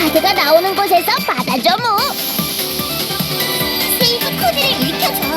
카드가 나오는 곳에서 받아줘 뭐. 세이브 코드를 읽혀줘.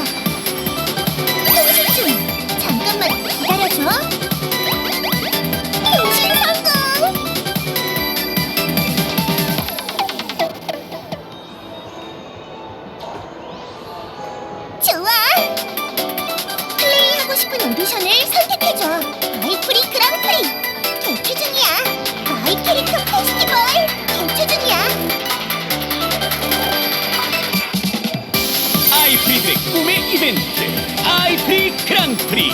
夢イベント IP グランプリ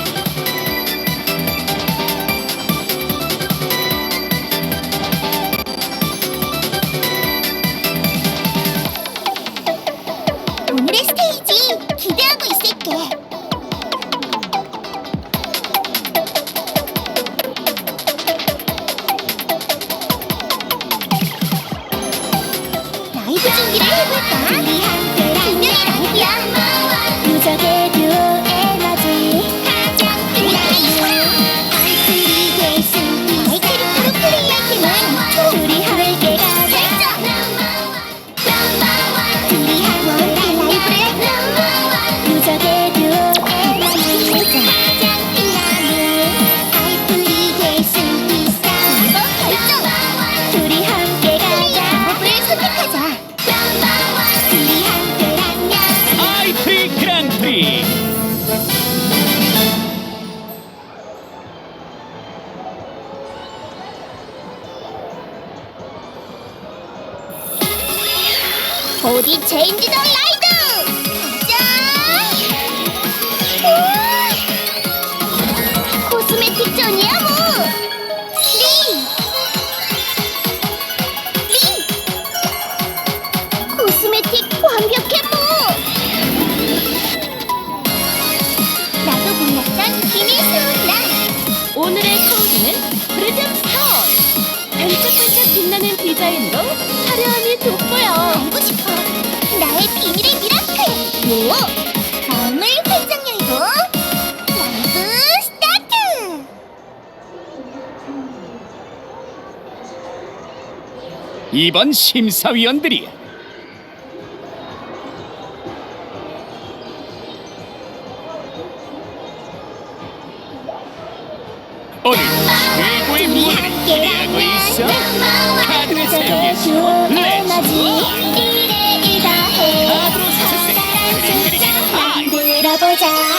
보디 체인지 더 라이드! 짠! 우와! 코스메틱 전이야 뭐! 링! 링! 코스메틱 완벽해 뭐! 나도 몰랐던 비밀 소란! 오늘의 코디는 브리즘 스톤! 반짝반짝 빛나는 디자인으로 이번 심사위원들이 오늘 최고의 무대를 기대하고 있어. 카드를 사용해서 렛츠고. 카드로 수색 그림 그리기 타임 만들어보자.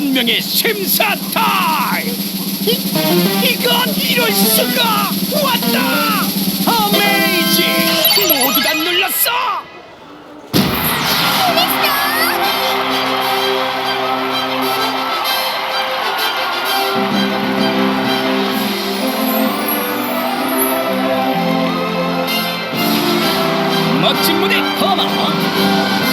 운명의 심사 타임! 이, 이건 이럴 수가! 왔다! 어메이징! 모두가 놀랐어! 멋진 무대 고마워!